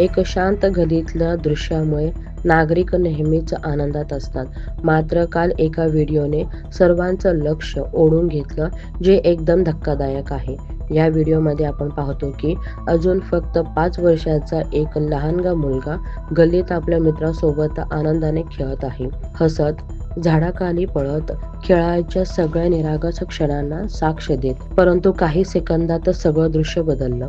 एक शांत गलीतल्या दृश्यामुळे नागरिक नेहमीच आनंदात असतात. मात्र काल एका व्हिडिओने सर्वांचं लक्ष ओढून घेतलं जे एकदम धक्कादायक आहे. या व्हिडिओमध्ये आपण पाहतो की अजून फक्त पाच वर्षाचा एक लहानगा मुलगा गल्लीत आपल्या मित्रासोबत आनंदाने खेळत आहे. हसत झाडाखाली पळत खेळाच्या सगळ्या निरागस क्षणांना साक्ष देत परंतु काही सेकंदातच सगळं दृश्य बदललं.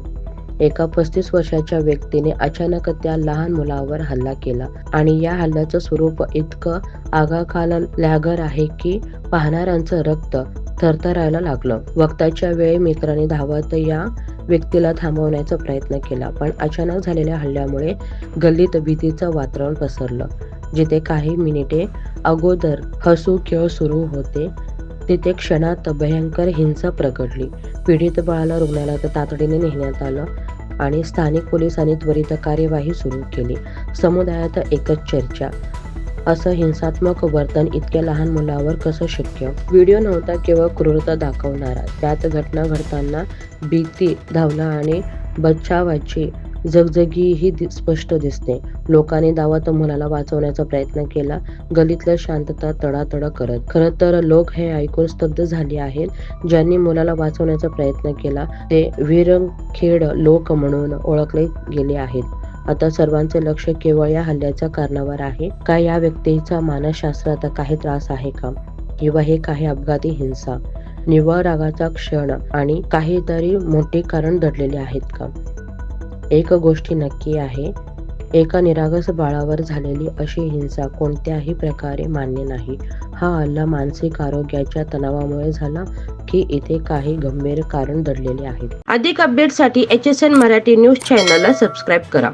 एका पस्तीस वर्षाच्या व्यक्तीने अचानक त्या लहान मुलावर हल्ला केला. आणि या हल्ल्याचं स्वरूप इतकं आगाखाला लॅगर आहे की पाहणाऱ्यांचं रक्त थरथरायला लागलं. वक्ताच्या वेळी मित्राने धावत या व्यक्तीला थांबवण्याचा प्रयत्न केला पण अचानक झालेल्या हल्ल्यामुळे गल्लीत भीतीचं वातावरण पसरलं जिथे काही मिनिटे अगोदर हसू खेळ सुरू होते. तिथे क्षणात भयंकर हिंसा प्रकटली. पीडित बाळाला रुग्णालयात तातडीने नेण्यात आलं आणि स्थानिक पोलिसांनी त्वरित कार्यवाही सुरू केली. समुदायात एकच चर्चा असं हिंसात्मक वर्तन इतक्या लहान मुलावर कसं शक्य? व्हिडिओ नव्हता केवळ क्रूरता दाखवणारा. त्यात घटना घडताना भीती धावला आणि बचावाची जगजगीही दि- स्पष्ट दिसते. लोकांनी दावत मुलाला वाचवण्याचा प्रयत्न केला. गलीतल्या शांतता तडातडा करत. खरं तर लोक हे ऐकून स्तब्ध झाले आहेत. ज्यांनी मुलाला वाचवण्याचा प्रयत्न केला ते वीरखेड लोक म्हणून ओळखले गेले आहेत. आता सर्वांचे लक्ष केवळ या हल्ल्याच्या कारणावर आहे. का या व्यक्तीचा मानसशास्त्रात काही त्रास आहे का? किंवा हे काही अपघाती हिंसा निव्वळ रागाचा क्षण आणि काहीतरी मोठे कारण दडलेले आहेत का? एक गोष्टी नक्की आहे. एका निरागस बाळावर झालेली अशी हिंसा कोणत्याही प्रकारे मान्य नाही. हा हल्ला मानसिक आरोग्याच्या तणावामुळे झाला की इथे काही गंभीर कारण दडलेले आहेत. अधिक अपडेटसाठी H S N Marathi news चॅनलला सबस्क्राईब करा.